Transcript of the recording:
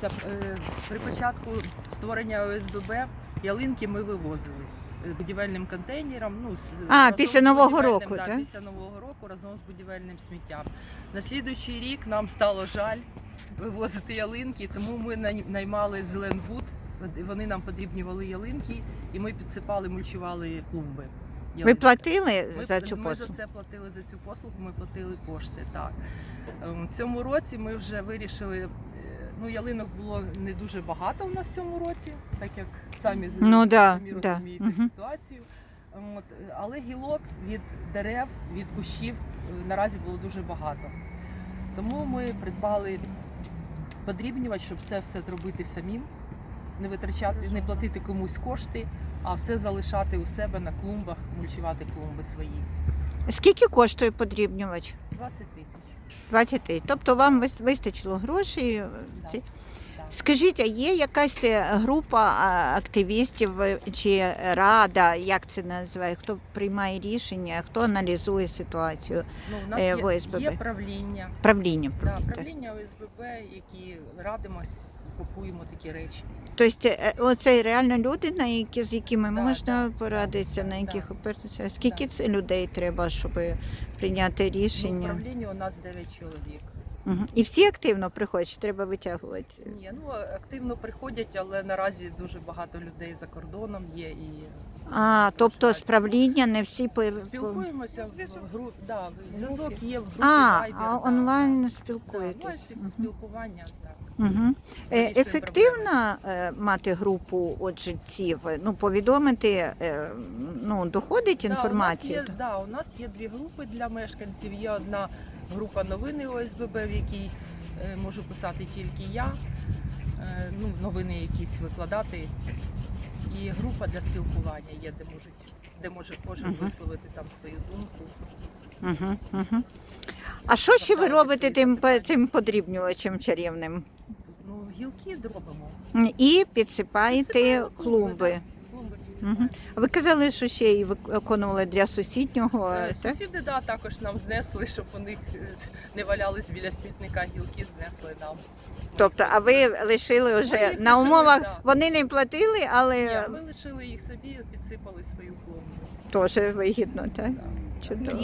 Дивіться, е, при початку створення ОСББ ялинки ми вивозили будівельним контейнером. Ну, А, після Нового року, да. Після Нового року разом з будівельним сміттям. На слідуючий рік нам стало жаль вивозити ялинки, тому ми най- наймали Зеленвуд. Вони нам потрібні подрібнювали ялинки, і ми підсипали, мульчували клумби. Ви платили Ми, за цю ми послугу? за це платили за цю послугу, ми платили кошти. Так. Ем, В цьому році ми вже вирішили. Ну, ялинок було не дуже багато у нас в цьому році, так як самі, Ну, да, самі да. розумієте ситуацію. От, але гілок від дерев, від кущів е, наразі було дуже багато. Тому ми придбали подрібнювач, щоб це все зробити самим, не витрачати, не платити комусь кошти, а все залишати у себе на клумбах, мульчувати клумби свої. Скільки коштує подрібнювач? 20 тисяч. 23. Тобто вам вистачило грошей. е, Да. Скажіть, а є якась е, група активістів е, чи рада, як це називає, хто приймає рішення, хто аналізує ситуацію? Ну, у нас є, в ОСББ. є правління, Правління правління. так. правління ОСББ, які радимось, купуємо такі речі. Тобто е, оце реально люди, на які, з якими Да, можна да, порадитися, да, на яких да. опертися? Скільки Да. це людей треба, щоб прийняти Ну, в рішення? правлінні у нас 9 чоловік. Мгм. І всі активно приходять, чи треба витягувати. Ні, ну активно приходять, але наразі дуже багато людей за кордоном є і А, тобто з правління не всі по... по- спілкуємося в групі. Да, зв'язок є в групі. А, Viber, а да, онлайн да. Да, спілкуєтесь. онлайн спілкування, так. Угу. Ефективно е, мати групу от жильців, ну, повідомити, е, ну, доходить інформація? Да, у нас є, да, у нас є дві групи для мешканців. Є одна група новини ОСББ, в якій можу писати тільки я, ну, новини якісь викладати. І група для спілкування є, де можуть, де може кожен Мгм. висловити там свою думку. Угу, угу. А що ще ви робите тим, цим подрібнювачем чарівним? Ну, гілки робимо. І підсипаєте Підсипаємо клумби, клумби. підсипаємо. Ви казали, що ще і виконували для сусіднього. Е, так? Сусіди да, також нам знесли, щоб у них е, не валялись біля смітника гілки, знесли нам. Тобто, а ви лишили вже їх на лишили, умовах, да. вони не платили, Ні, але ми лишили їх собі, підсипали свою клумбу. теж вигідно, так? Да. Чудово.